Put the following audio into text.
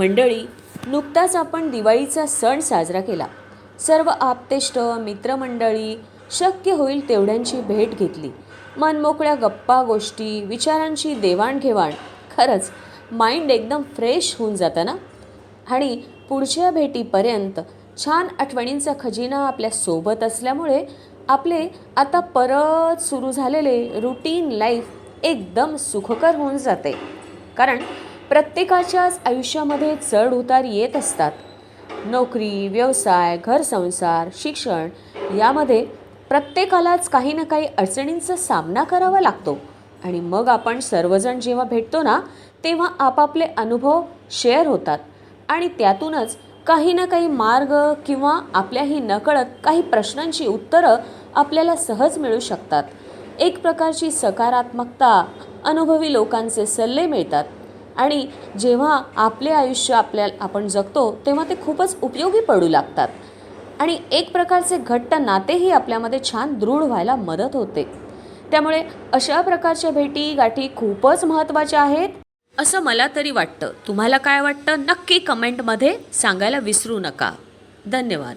मंडळी नुकताच आपण दिवाळीचा सण साजरा केला. सर्व आप्तेष्ट मित्रमंडळी शक्य होईल तेवढ्यांची भेट घेतली. मनमोकळ्या गप्पा गोष्टी विचारांची देवाणघेवाण. खरंच माइंड एकदम फ्रेश होऊन जातं ना? आणि पुढच्या भेटीपर्यंत छान आठवणींचा खजिना आपल्यासोबत असल्यामुळे आपले आता परत सुरू झालेले रुटीन लाईफ एकदम सुखकर होऊन जाते. कारण प्रत्येकाच्याच आयुष्यामध्ये चढ उतार येत असतात. नोकरी व्यवसाय घरसंसार शिक्षण यामध्ये प्रत्येकालाच काही ना काही अडचणींचा सामना करावा लागतो. आणि मग आपण सर्वजण जेव्हा भेटतो ना तेव्हा आपापले अनुभव शेअर होतात. आणि त्यातूनच काही ना काही मार्ग किंवा आपल्याही नकळत काही प्रश्नांची उत्तरं आपल्याला सहज मिळू शकतात. एक प्रकारची सकारात्मकता अनुभवी लोकांचे सल्ले मिळतात. आणि जेव्हा आपले आयुष्य आपल्या आपण जगतो तेव्हा ते खूपच उपयोगी पडू लागतात. आणि एक प्रकारचे घट्ट नातेही आपल्यामध्ये छान दृढ व्हायला मदत होते. त्यामुळे अशा प्रकारच्या भेटी गाठी खूपच महत्त्वाच्या आहेत. असं मला तरी वाटतं. तुम्हाला काय वाटतं? नक्की कमेंटमध्ये सांगायला विसरू नका. धन्यवाद.